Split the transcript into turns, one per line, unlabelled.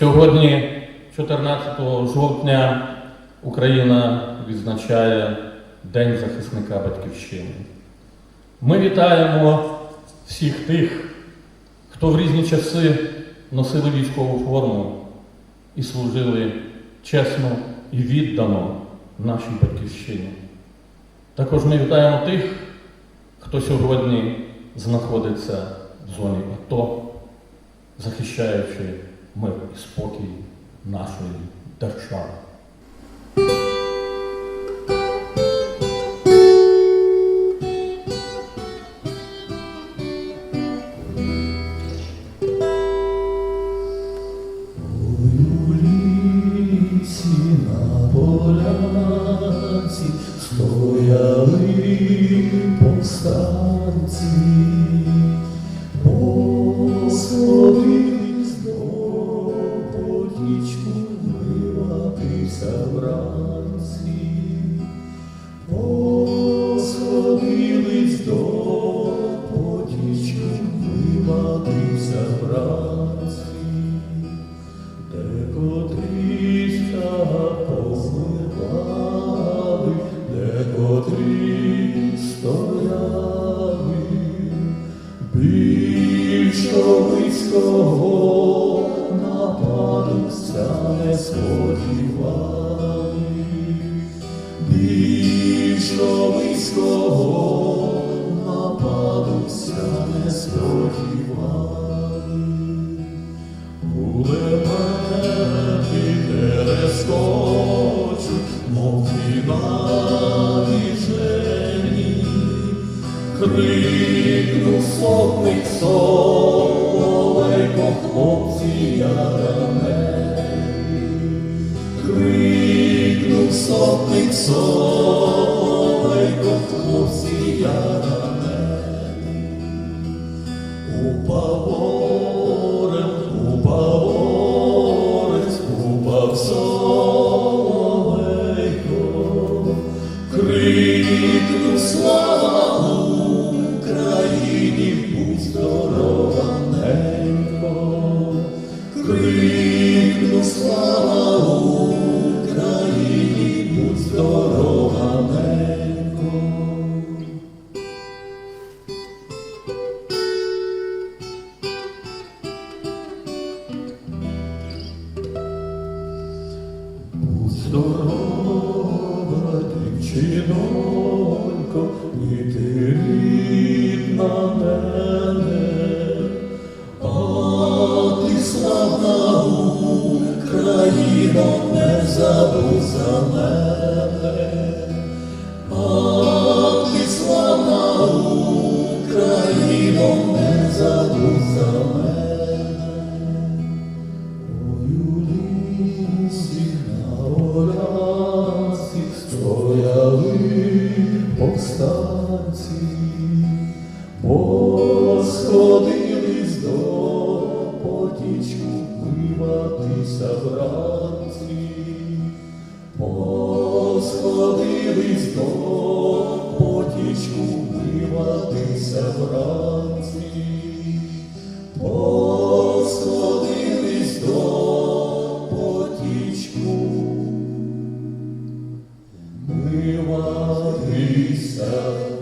Сьогодні, 14 жовтня, Україна відзначає День захисника Батьківщини. Ми вітаємо всіх тих, хто в різні часи носили військову форму і служили чесно і віддано нашій батьківщині. Також ми вітаємо тих, хто сьогодні знаходиться в зоні АТО, захищаючи мир і спокій нашої держави.
Потічку виватися вранці, сподівали, більшовицького нападуся не сподівали. Кулемети перескочуть, мов ті навіжені, крикнув сотник соловейко, сотник соловейко, хлопці яранені. Упаворем, здорова, ненько. Будь здорова, і ти мене, а ти славна Україно, повстанці, посходились до потічку виватися вранці, посходились до потічку виватися вранці. so